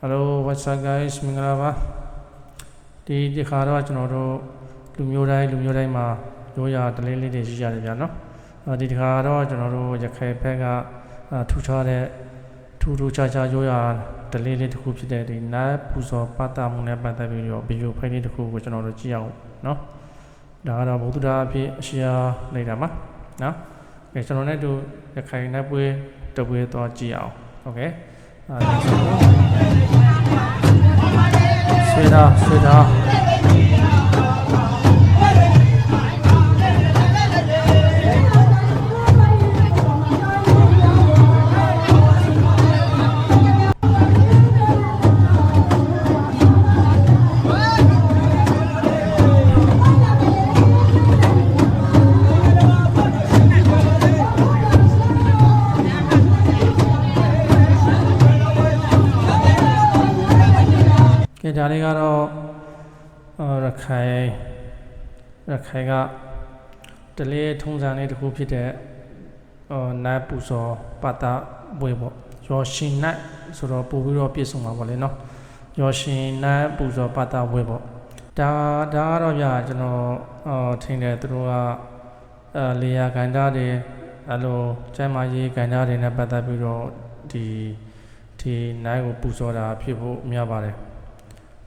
ဟယ်လို what's up guys မင်္ဂလာပါဒီဒီခါတော့ကျွန်တော်တို့လူမျိုးတိုင်းလူမျိုးတိုင်းမှာရိုးရာတလေးလေးတွေရှိကြတယ်ဗျာနော်အဲဒီဒီခါတော့ကျွန်တော်တို့ရခိုင်ဘက်ကထူခြားတဲ့ထူထူခြားခြားရိုးရာတလေးလေးတစ်ခုဖြစ်တဲ့ဒီနာပူဇော်ပတမှုနဲ့ပတ်သက်ပြီးတော့ဗီဒီယိုဖိုင်လေးတစ်ခုကိုကျွန်တော်တို့ကြည့်အောင်နော်ဒါကတော့ဘုဒ္ဓတာအဖြစ်အရှရာနေတာမှာနော်ကဲကျွန်တော်နဲ့တို့ရခိုင်နဲ့ပွဲတပွဲတော့ကြည့်အောင်ဟုတ်ကဲ့အဲ ဆွေးတာဆွေးတာ ကဲဒါလေးကတော့အော်ရခိုင်ရခိုင်ကတလေးထုံးစံလေးတစ်ခုဖြစ်တဲ့အော်နတ်ပူဇော်ပတ်တာဘွေပေါ့ရောရှင်နတ်ဆိုတော့ပို့ပြီးတော့ပြည့်စုံပါပေါ့လေနော်ရောရှင်နတ်ပူဇော်ပတ်တာဘွေပေါ့ဒါဒါကတော့ဗျာကျွန်တော်အော်ထင်တယ်သူတို့ကအဲလေယာကန်တာတွေအဲ့လိုကျမ်းမာရေးကန်တာတွေနဲ့ပတ်သက်ပြီးတော့ဒီဒီနိုင်ကိုပူဇော်တာဖြစ်ဖို့များပါတယ်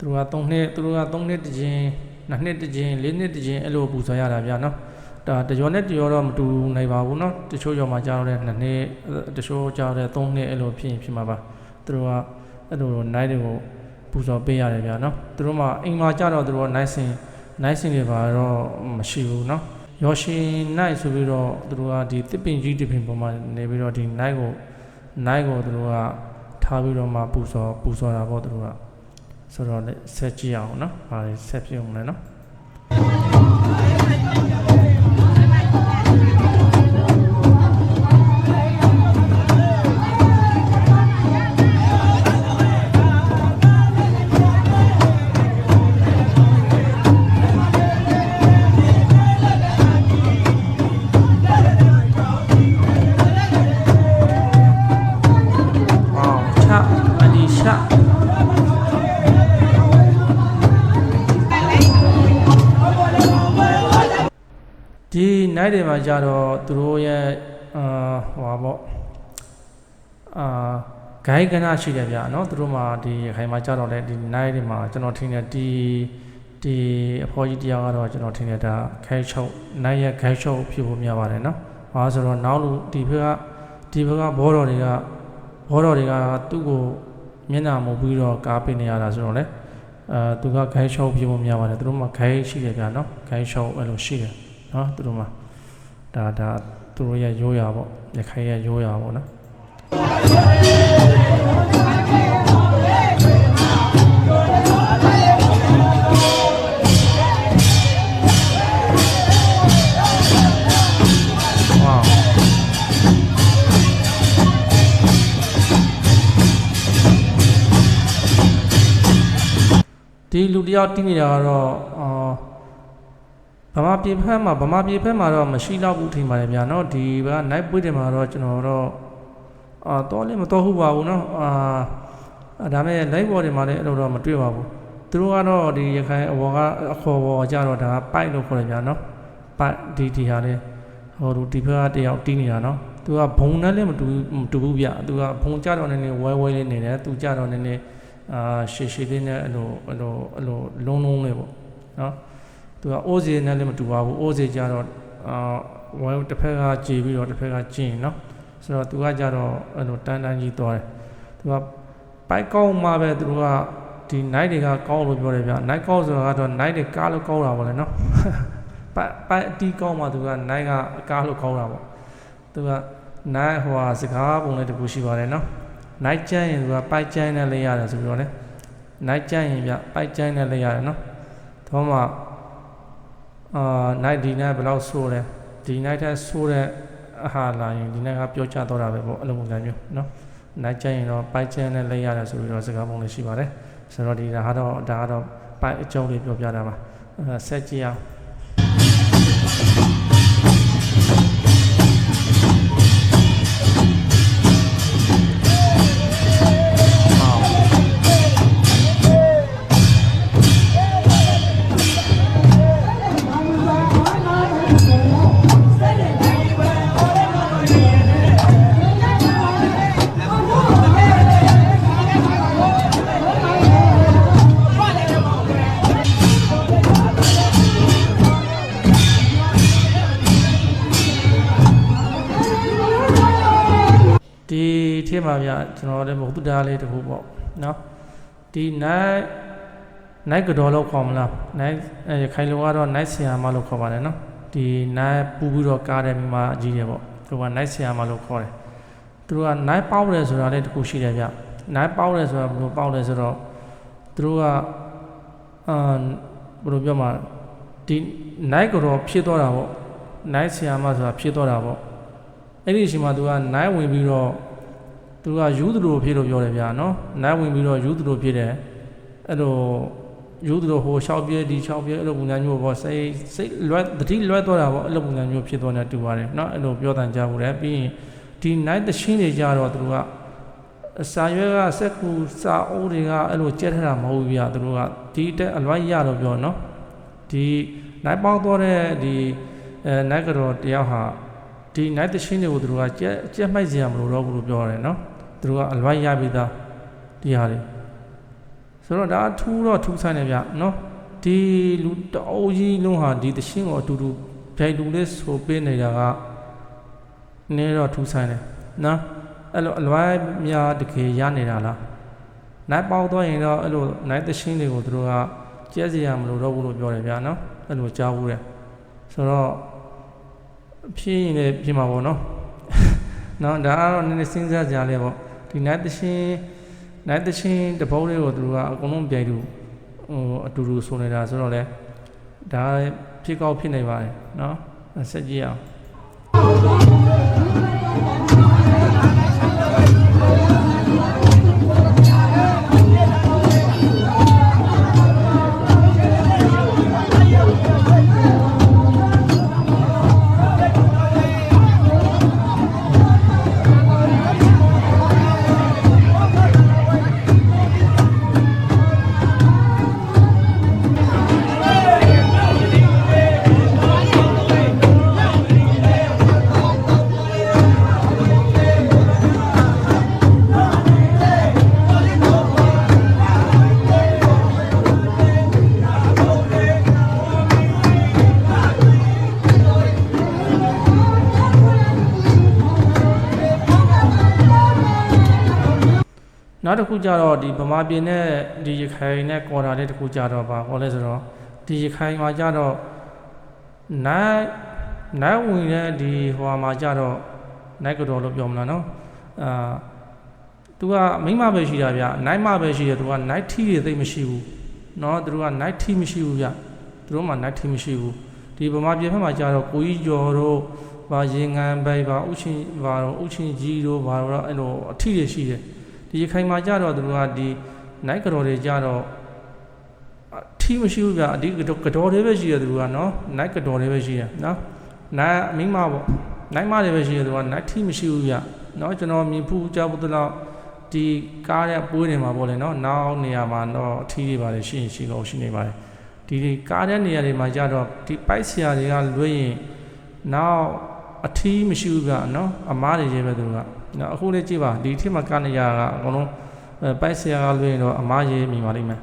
သူတို့က3နှစ်သူတို့က3နှစ်တစ်ချင်း2နှစ်တစ်ချင်း4နှစ်တစ်ချင်းအဲ့လိုပူဇော်ရတာဗျာနော်ဒါတကြောနဲ့တကြောတော့မတူနိုင်ပါဘူးနော်တချို့ကြောမှာကြားတော့တဲ့2နှစ်တချို့ကြားတဲ့3နှစ်အဲ့လိုဖြစ်ရင်ဖြစ်မှာပါသူတို့ကအဲ့လိုနိုင်တွေကိုပူဇော်ပေးရတယ်ဗျာနော်သူတို့မှအိမ်မှာကြတော့သူတို့ကနိုင်စင်နိုင်စင်တွေပါတော့မရှိဘူးနော်ရောရှင်နိုင်ဆိုပြီးတော့သူတို့ကဒီတစ်ပင်ကြီးတစ်ပင်ပေါ်မှာနေပြီးတော့ဒီနိုင်ကိုနိုင်ကိုသူတို့ကထားပြီးတော့မှပူဇော်ပူဇော်တာပေါ့သူတို့က ဆိုတော့လည်းဆက်ကြည့်အောင်နော်။ဟာဆက်ပြုံးလဲနော်။ ဒီနိုင်တွေမှာကြတော့သူတို့ရဲ့အာဟိုပါပေါ့အာဂိုင်းကနာရှိတယ်ဗျာเนาะသူတို့မှာဒီခိုင်မှာကြတော့လေဒီနိုင်တွေမှာကျွန်တော်ထင်တယ်ဒီဒီအဖေါ်ကြီးတရားကတော့ကျွန်တော်ထင်တယ်ဒါခိုင်းချုပ်နိုင်ရဲ့ခိုင်းချုပ်ဖြစ်ဖို့များပါတယ်เนาะ။ဘာလို့ဆိုတော့နောက်လူဒီဘက်ကဒီဘက်ကဘောတော်တွေက ဘောတော်တွေကသူ့ကိုမျက်နှာမူပြီးတော့ကားပေးနေရတာဆိုတော့လေအဲသူကခိုင်းရှောက်ပြဖို့များပါတယ်သူတို့မှခိုင်းရှိတယ်ကြာနော်ခိုင်းရှောက်အဲ့လိုရှိတယ် နော်သူတို့မှဒါဒါသူတို့ရဲ့ရိုးရာပေါ့ရခိုင်ရဲ့ရိုးရာပေါ့နော်ဝေါဒီလူတယောက်တီးနေတာကတော့အာ ဗမာပြည်ဖက်မှာဗမာပြည်ဖက်မှာတော့မရှိတော့ဘူးထင်ပါတယ်ဗျာနော်ဒီက night ပွေးတယ်မှာတော့ကျွန်တော်တော့အာတော့လည်းမတော်ဘူးပါဘူးနော်အာဒါမဲ့ live ဘော်တွေမှာလည်းအဲ့လိုတော့မတွေ့ပါဘူးသူတို့ကတော့ဒီရခိုင်အဘောကအခေါ်ဘော်ကြတော့ဒါပိုက်လို့ခေါ်တယ်ဗျာနော်ပိုက်ဒီဒီဟာလေးဟိုလူဒီဘက်ကတယောက်တီးနေတာနော်သူကဘုံနဲ့လည်းမတူဘူးမတူဘူးဗျသူကဘုံကြတော့နည်းနည်းဝဲဝဲလေးနေတယ်သူကြတော့နည်းနည်းအာရှည်ရှည်လေးနဲ့အဲ့လိုအဲ့လိုအဲ့လိုလုံးလုံးလေးပေါ့နော် သူကအိုးစီနဲ့လည်းမတူပါဘူးအိုးစီကြတော့အာဝဲတစ်ဖက်ကကြေပြီးတော့တစ်ဖက်ကကျင်းနော်ဆိုတော့သူကကြတော့အဲ့လိုတန်းတန်းကြီးသွားတယ်သူကပိုက်ကောင်းမှပဲသူကဒီ night တွေကကောင်းလို့ပြောတယ်ဗျ night ကောင်းဆိုတာကတော့ night တွေကားလို့ကောင်းတာပေါ့လေနော်ပိုက်ပိုက်အတီးကောင်းမှသူကနိုင်ကအကားလို့ကောင်းတာပေါ့သူကနိုင်ဟိုဟာစကားပုံလေးတစ်ခုရှိပါတယ်နော်နိုင်ကျန်းရင်သူကပိုက်ကျန်းနဲ့လေးရတယ်ဆိုပြီးတော့လေနိုင်ကျန်းရင်ဗျပိုက်ကျန်းနဲ့လေးရတယ်နော်တော့မှ အာနိုင်ဒီနိုင်ဘယ်လောက်ဆိုးလဲဒီနိုင်တဲ့ဆိုးတဲ့အဟာလာရင်ဒီနိုင်ကပြောချတော့တာပဲပေါ့အဲ့လိုပုံစံမျိုးနော်နိုင်ကျန်းရင်တော့ပိုက်ကျန်းနဲ့လေးရတယ်ဆိုပြီးတော့စကားပုံလေးရှိပါတယ်ဆိုတော့ဒီဒါကတော့ဒါကတော့ပိုက်အကျုံးလေးပြောပြတာပါအဲဆက်ကြည့်အောင် မှာဗျကျွန်တော်လည်းမဟုတ်တာလေးတစ်ခုပေါ့နော်ဒီနိုင်နိုင်ကတော့လောက်ခေါ်မလားနိုင်အဲခိုင်လုံကတော့နိုင်ဆီယာမလို့ခေါ်ပါတယ်နော်ဒီနိုင်ပူပြီးတော့ကားတယ်မိမအကြီးတယ်ပေါ့သူကနိုင်ဆီယာမလို့ခေါ်တယ်သူတို့ကနိုင်ပေါက်တယ်ဆိုတာလည်းတစ်ခုရှိတယ်ဗျနိုင်ပေါက်တယ်ဆိုတာဘယ်လိုပေါက်လဲဆိုတော့သူတို့ကအာဘယ်လိုပြောမှာဒီနိုင်ကတော့ဖြစ်သွားတာပေါ့နိုင်ဆီယာမဆိုတာဖြစ်သွားတာပေါ့ အဲ့ဒီအချိန်မှာသူကနိုင်ဝင်ပြီးတော့သူကယူသူလိုဖြစ်လို့ပြောတယ်ဗျာနော်နိုင်ဝင်ပြီးတော့ယူသူလိုဖြစ်တယ်အဲ့လိုယူသူလိုဟိုရှောက်ပြဲဒီရှောက်ပြဲအဲ့လိုပုံစံမျိုးပေါ့စိတ်စိတ်လွဲတတိလွဲသွားတာပေါ့အဲ့လိုပုံစံမျိုးဖြစ်သွားတယ်တူပါတယ်နော်အဲ့လိုပြောတန်ကြဘူးလေပြီးရင်ဒီနိုင်တရှင်းတွေကြတော့သူတို့ကအစာရွက်ကစက်ကူစာအုပ်တွေကအဲ့လိုကြက်ထတာမဟုတ်ဘူးဗျာသူတို့ကဒီတက်အလွိုင်းရလို့ပြောနော်ဒီနိုင်ပေါင်းသွားတဲ့ဒီအဲနိုင်ကတော့တယောက်ဟာ ဒီနိုင်တရှင်းတွေကိုသူတို့ကကြက်ကြက်မိုက်စရာမလိုတော့ဘူးလို့ပြောရတယ်နော်သူတို့ကအလွိုင်းရပြီးသားဒီဟာတွေဆိုတော့ဒါထူးတော့ထူးဆန်းနေဗျနော်ဒီလူတအုပ်ကြီးလုံးဟာဒီတရှင်းကိုအတူတူဗျိုင်တူလေးဆိုပေးနေတာကနည်းတော့ထူးဆန်းတယ်နော်အဲ့လိုအလွိုင်းများတကယ်ရနေတာလားနိုင်ပေါက်သွားရင်တော့အဲ့လိုနိုင်တရှင်းတွေကိုသူတို့ကကျဲစရာမလိုတော့ဘူးလို့ပြောတယ်ဗျာနော်အဲ့လိုကြားဘူးတယ်ဆိုတော့ ဖြစ်ရင်လည်းဖြစ်မှာပေါ့နော်နော်ဒါကတော့နည်းနည်းစဉ်းစားကြရလဲပေါ့ဒီနိုင်တရှင်နိုင်တရှင်တပုတ်လေးကိုသူတို့ကအကုန်လုံးပြိုင်တူဟိုအတူတူဆိုနေတာဆိုတော့လေဒါဖြစ်ကောက်ဖြစ်နေပါတယ်နော်ဆက်ကြည့်အောင် နောက်တစ်ခုကြတော့ဒီဗမာပြည်နဲ့ဒီရခိုင်နဲ့ကော်တာတဲ့တစ်ခုကြတော့ပါဟောလဲဆိုတော့ဒီရခိုင်မှာကြတော့နိုင်နိုင်ဝင်တဲ့ဒီဟိုမှာကြတော့နိုင်ကတော်လို့ပြောမလားနော်အာသူကမိမပဲရှိတာဗျနိုင်မပဲရှိတယ်သူကနိုင်ထီတွေသိမရှိဘူးနော်သူတို့ကနိုင်ထီမရှိဘူးဗျသူတို့မှနိုင်ထီမရှိဘူးဒီဗမာပြည်ဘက်မှာကြတော့ကိုကြီးကျော်တို့ဘာရင်ငံပိုက်ပါဥချင်းဘာတော့ဥချင်းကြီးတို့ဘာတော့အဲ့လိုအထီတွေရှိတယ် ဒီရခိုင်မှာကြတော့သူတို့ကဒီနိုင်ကတော်တွေကြတော့အထီးမရှိဘူးဗျအဒီကတော်ကတော်တွေပဲရှိတယ်သူတို့ကနော်နိုင်ကတော်တွေပဲရှိတယ်နော်နိုင်အမိမပေါ့နိုင်မတွေပဲရှိတယ်သူကနိုင်ထီးမရှိဘူးဗျနော်ကျွန်တော်မြင်ဖူးကြောက်ဘူးတော့ဒီကားရဲ့ပွဲတွေမှာပေါ့လေနော်နောက်နေရာမှာတော့အထီးတွေပါလေရှိရင်ရှိလို့ရှိနေပါတယ်ဒီဒီကားတဲ့နေရာတွေမှာကြတော့ဒီပိုက်ဆရာတွေကလွှဲရင်နောက် အထီးမရှိဘူးဗျနော်အမားတွေရေးပဲသူတို့ကနော်အခုလေးကြည့်ပါဒီထစ်မှာကနေရကအကုန်လုံးအဲပိုက်ဆရာကလွှဲရင်တော့အမားရေးမြင်ပါလိမ့်မယ်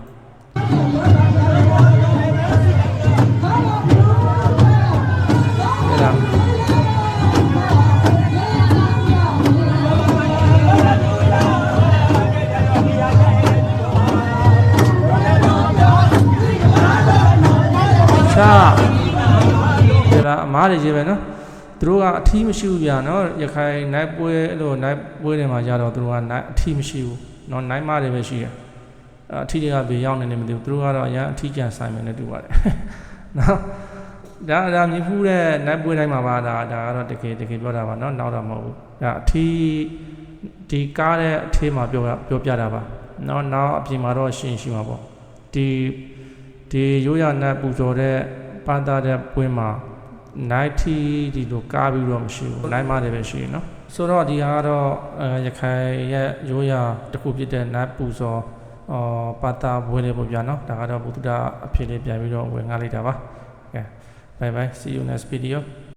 အဲ့ဒါရှာအဲ့ဒါအမားတွေရေးပဲနော် သူတို့ကအထီးမရှိဘူးဗျာနော်ရခိုင်နိုင်ပွဲအဲ့လိုနိုင်ပွဲတွေမှာကြတော့သူတို့ကနိုင်အထီးမရှိဘူးနော်နိုင်မတွေပဲရှိတယ်အထီးတွေကဘေးရောက်နေနေမသိဘူးသူတို့ကတော့အရင်အထီးကြံဆိုင်မယ်နဲ့တူပါတယ်နော်ဒါဒါမြင်ဖူးတဲ့နိုင်ပွဲတိုင်းမှာပါဒါဒါကတော့တကယ်တကယ်ပြောတာပါနော်နောက်တော့မဟုတ်ဘူးဒါအထီးဒီကားတဲ့အထီးမှာပြောတာပြောပြတာပါနော်နောက်အပြင်မှာတော့ရှင်းရှိမှာပေါ့ဒီဒီရိုးရနတ်ပူဇော်တဲ့ပန်းသားတဲ့ပွဲမှာ 90ဒီလိုကားပြီးတော့မရှိဘူးနိုင်မတယ်ပဲရှိရနော်ဆိုတော့ဒီဟာကတော့အဲရခိုင်ရဲ့ရိုးရာတစ်ခုဖြစ်တဲ့နတ်ပူဇော်အော်ပါတာဘွေးလေးပေါ့ဗျာနော်ဒါကတော့ဘုဒ္ဓအဖြစ်လေးပြန်ပြီးတော့ဝင်ငှားလိုက်တာပါကဲ bye bye see you next video